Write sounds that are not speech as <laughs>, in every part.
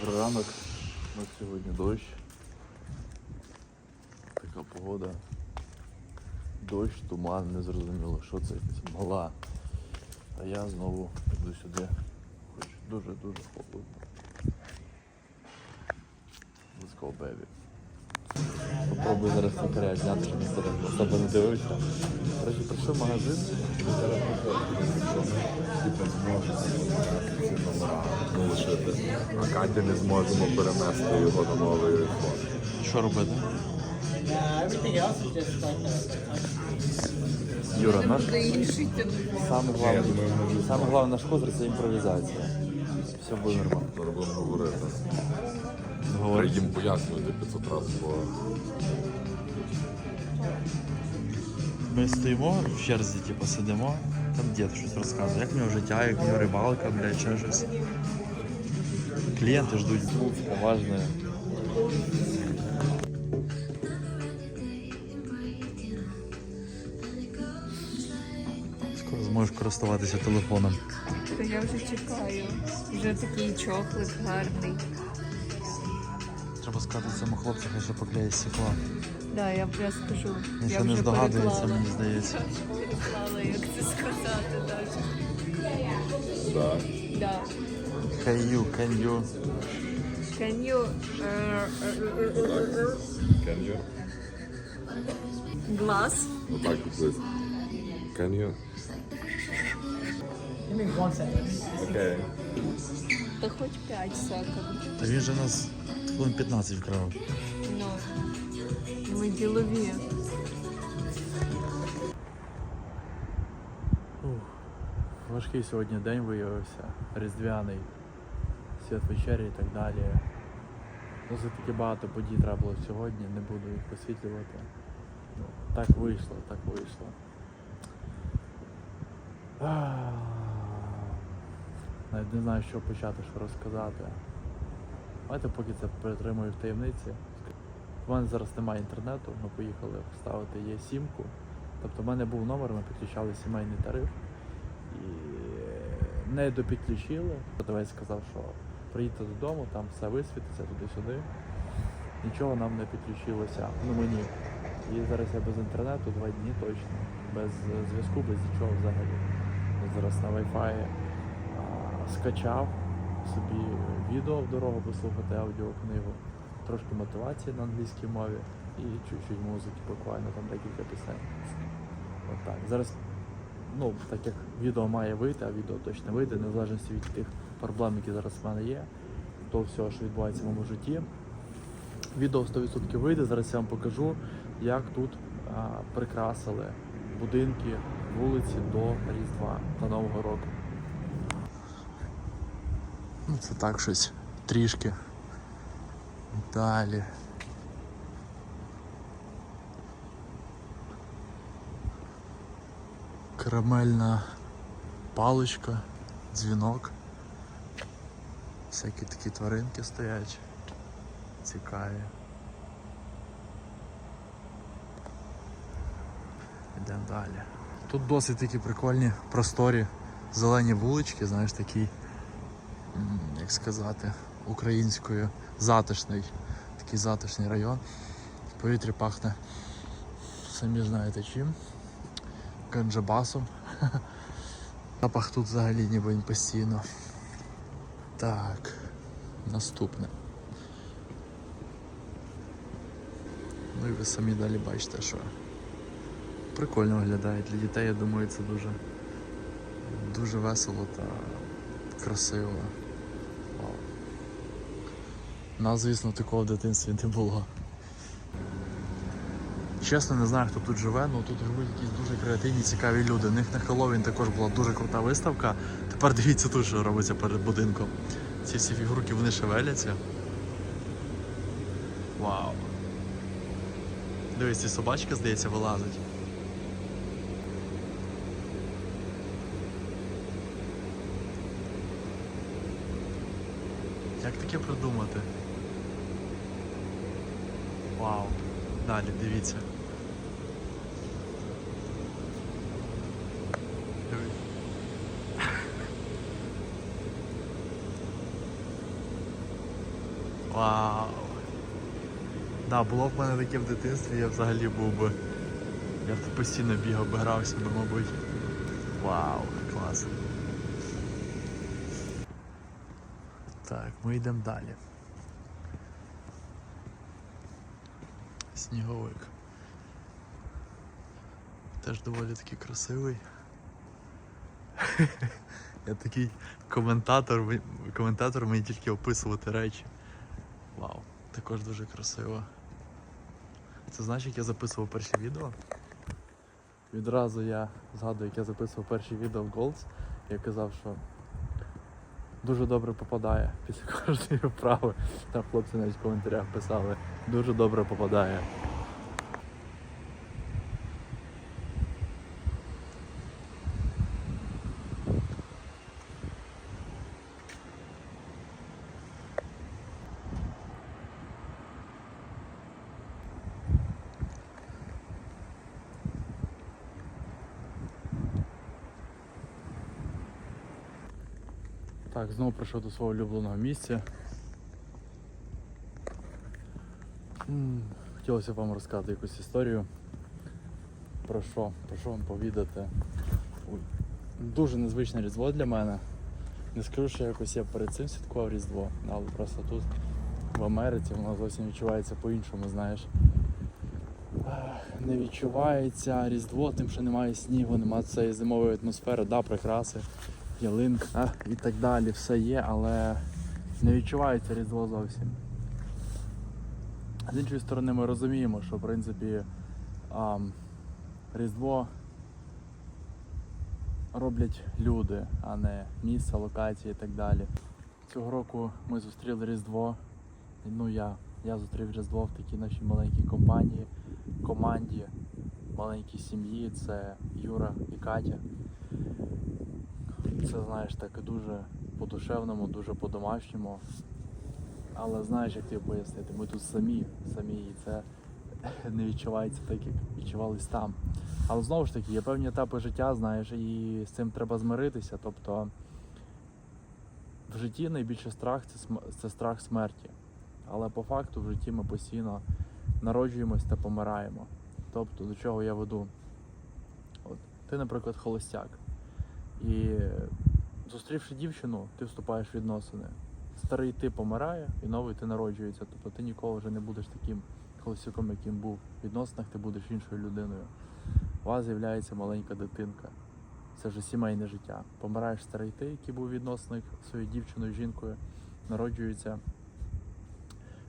Добрий ранок. У нас сьогодні дощ. Така погода. Дощ, туман, не зрозуміло, що це мала. А я знову йду сюди. Хоч дуже-дуже холодно. Let's go, baby. Попробую зараз цукаря зняти, щоб ніхто на себе не дивився. Короче, прийшов в магазин, і зараз Типу зможемо ці залишити. А Каті не зможемо перенести його на новий iPhone. що робити? Юра, наш телефон. саме головне наш козир це імпровізація. Все буде нормально. Зараз будемо говорити. Треба Говорить. їм пояснювати 500 разів, бо Ми стоїмо в черзі, типу, сидимо, там дід щось розказує, як в нього життя, як в нього рибалка, блядь, ще щось. Клієнти ждуть. Важне. Користуватися телефоном. Та я вже чекаю. Вже такий чохлик гарний. Треба сказати цьому хлопцю, хай ще поклеє стекло. Да, я вже скажу. Він я ще не вже здогадується, переклала. мені здається. Переклала, як це сказати навіть. да. Да. Can you, can you? Can you... е, Can you? Глаз. Отак, please. Can you? Give me one second. Окей. Та хоч 5 секунд. Та він же нас хвилин 15 вкрав. Ну, ми ділові. Ух, важкий сьогодні день виявився, різдвяний, свят вечері і так далі. Досить таки багато подій треба було сьогодні, не буду їх освітлювати. Ну, так вийшло, так вийшло. Навіть не знаю, що почати, що розказати. Давайте поки це перетримую в таємниці. У мене зараз немає інтернету, ми поїхали вставити є сімку. Тобто в мене був номер, ми підключали сімейний тариф і не допідключили. Продавець сказав, що приїдьте додому, там все висвітиться туди-сюди. Нічого нам не підключилося, ну мені. І зараз я без інтернету два дні точно, без зв'язку, без нічого взагалі. Зараз на Wi-Fi скачав собі відео в дорогу послухати аудіокнигу, трошки мотивації на англійській мові і чуть-чуть музики, буквально там декілька пісень. От так. Зараз, ну, так як відео має вийти, а відео точно вийде, незалежно від тих проблем, які зараз в мене є, то всього, що відбувається в моєму житті. Відео 100% вийде. Зараз я вам покажу, як тут а, прикрасили будинки, вулиці до Різдва та Нового року. Ну, це так щось трішки. Далі. Карамельна паличка, дзвінок. Всякі такі тваринки стоять. Цікаві. Йдемо далі. Тут досить такі прикольні, просторі, зелені вулички, знаєш, такі м, як сказати, українською затишний, такий затишний район. В повітрі пахне, самі знаєте чим. Ганджабасом. <laughs> Запах тут взагалі ніби постійно. Так, наступне. Ну і ви самі далі бачите, що прикольно виглядає для дітей, я думаю, це дуже, дуже весело та красиво. Вау. Нас, звісно, такого в дитинстві не було. Чесно, не знаю, хто тут живе, але тут живуть якісь дуже креативні, цікаві люди. У них на Хеллоуін також була дуже крута виставка. Тепер дивіться тут, що робиться перед будинком. Ці всі фігурки вони шевеляться. Вау. Дивись, ці собачки, здається, вилазить. Як таке придумати? Вау. Далі, дивіться. Вау. Да, було б в мене таке в дитинстві, я взагалі був би. Я б постійно бігав би, грався би, мабуть. Вау, клас. Так, ми йдемо далі. Сніговик. Теж доволі таки красивий. <laughs> Я такий коментатор, коментатор мені тільки описувати речі. Вау, також дуже красиво. Це знаєш, як я записував перші відео? Відразу я згадую, як я записував перші відео в Голдс. Я казав, що дуже добре попадає після кожної вправи. Там хлопці навіть в коментарях писали, дуже добре попадає. Так, знову прийшов до свого улюбленого місця. Хотілося б вам розказати якусь історію. Про що? Про що вам повідати? Дуже незвичне різдво для мене. Не скажу, що якось я перед цим святкував Різдво, але просто тут, в Америці, воно зовсім відчувається по-іншому, знаєш. Не відчувається Різдво, тим, що немає снігу, немає цієї зимової атмосфери, да, прикраси ялинка і так далі, все є, але не відчувається різдво зовсім. З іншої сторони, ми розуміємо, що в принципі ам, Різдво роблять люди, а не місце, локації і так далі. Цього року ми зустріли Різдво. Ну я, я зустрів Різдво в такій нашій маленькій компанії, команді, маленькій сім'ї. Це Юра і Катя. Це знаєш так дуже по-душевному, дуже по-домашньому. Але знаєш, як тобі пояснити, ми тут самі, самі, і це <laughs> не відчувається так, як відчувались там. Але знову ж таки, є певні етапи життя, знаєш, і з цим треба змиритися. Тобто в житті найбільший страх це, це страх смерті. Але по факту в житті ми постійно народжуємось та помираємо. Тобто, до чого я веду? От, ти, наприклад, холостяк. І зустрівши дівчину, ти вступаєш в відносини. Старий ти помирає і новий ти народжується. Тобто ти ніколи вже не будеш таким холостяком, яким був. В відносинах ти будеш іншою людиною. У вас з'являється маленька дитинка. Це вже сімейне життя. Помираєш старий ти, який був в відносинах своєю дівчиною, жінкою, народжується.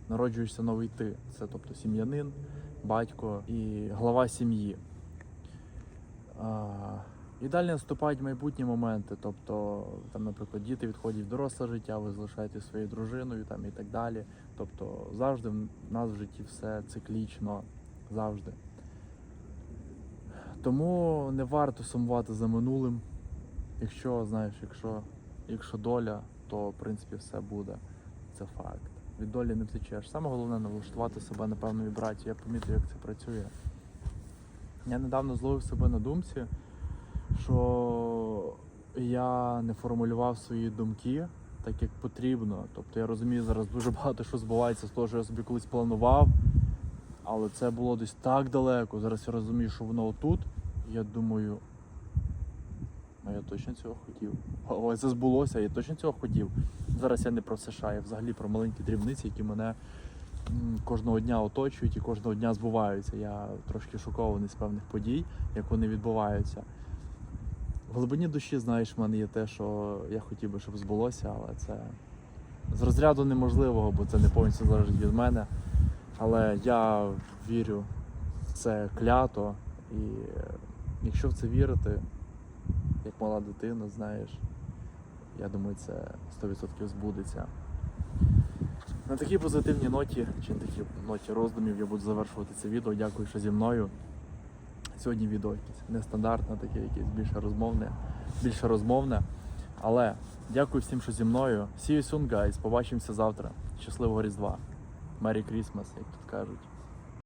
Народжуєшся новий ти. Це тобто сім'янин, батько і глава сім'ї. І далі наступають майбутні моменти. Тобто, там, наприклад, діти відходять в доросле життя, ви залишаєтесь своєю дружиною там, і так далі. Тобто завжди в нас в житті все циклічно, завжди. Тому не варто сумувати за минулим. Якщо, знаєш, якщо, якщо доля, то в принципі все буде. Це факт. Від долі не втечеш. Саме головне налаштувати себе на певну вібрацію. Я помітив, як це працює. Я недавно зловив себе на думці, що я не формулював свої думки так, як потрібно. Тобто я розумію, зараз дуже багато що збувається з того, що я собі колись планував, але це було десь так далеко. Зараз я розумію, що воно отут. Я думаю, а я точно цього хотів. Ой, це збулося, я точно цього хотів. Зараз я не про США, я взагалі про маленькі дрібниці, які мене кожного дня оточують і кожного дня збуваються. Я трошки шокований з певних подій, як вони відбуваються. В глибині душі, знаєш, в мене є те, що я хотів би, щоб збулося, але це з розряду неможливого, бо це не повністю залежить від мене. Але я вірю в це клято, і е, якщо в це вірити, як мала дитина, знаєш, я думаю, це 100% збудеться. На такій позитивній ноті, чи на такій ноті роздумів я буду завершувати це відео. Дякую, що зі мною. Сьогодні відео якесь нестандартне, таке якесь більше розмовне, більше розмовне. Але дякую всім, що зі мною. See you soon, guys. Побачимося завтра. Щасливого Різдва. Merry Christmas, як тут кажуть.